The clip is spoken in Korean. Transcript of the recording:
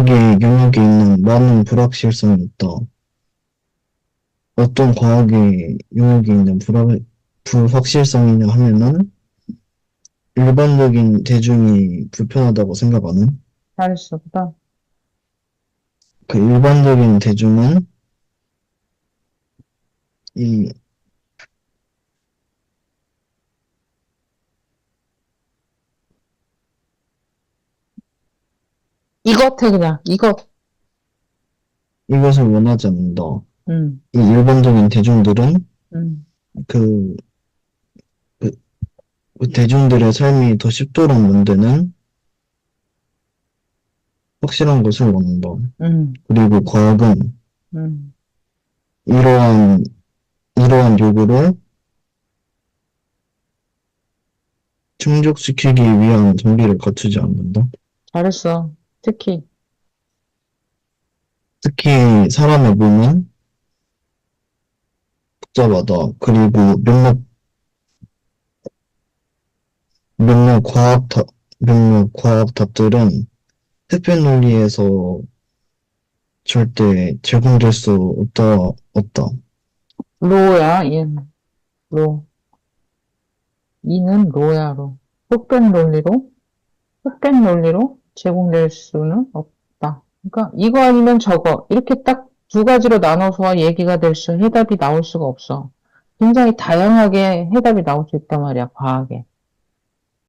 과학의 영역에 있는 많은 불확실성이 있다. 어떤 과학의 영역에 있는 불확, 불확실성이냐 하면은 일반적인 대중이 불편하다고 생각하는 잘했어. 그다음. 그 일반적인 대중은 이 이것 해 그냥. 이것. 이것을 원하지 않는다. 음. 이 일반적인 대중들은 음. 그, 그, 그 대중들의 삶이 더 쉽도록 만드는 확실한 것을 원한다. 음. 그리고 과학은 음. 이러한, 이러한 요구를 충족시키기 위한 정비를 갖추지 않는다. 잘했어. 특히. 특히 사람의 몸은 복잡하다. 그리고 몇몇, 몇몇 과학 답, 몇몇 과학 답들은 해변 논리에서 절대 제공될 수 없다, 없다. 로야, 얘는. 로. 이는 로야, 로. 흑백 논리로, 흑백 논리로 제공될 수는 없다. 그러니까 이거 아니면 저거. 이렇게 딱 두 가지로 나눠서 얘기가 될 수, 해답이 나올 수가 없어. 굉장히 다양하게 해답이 나올 수 있단 말이야, 과학에.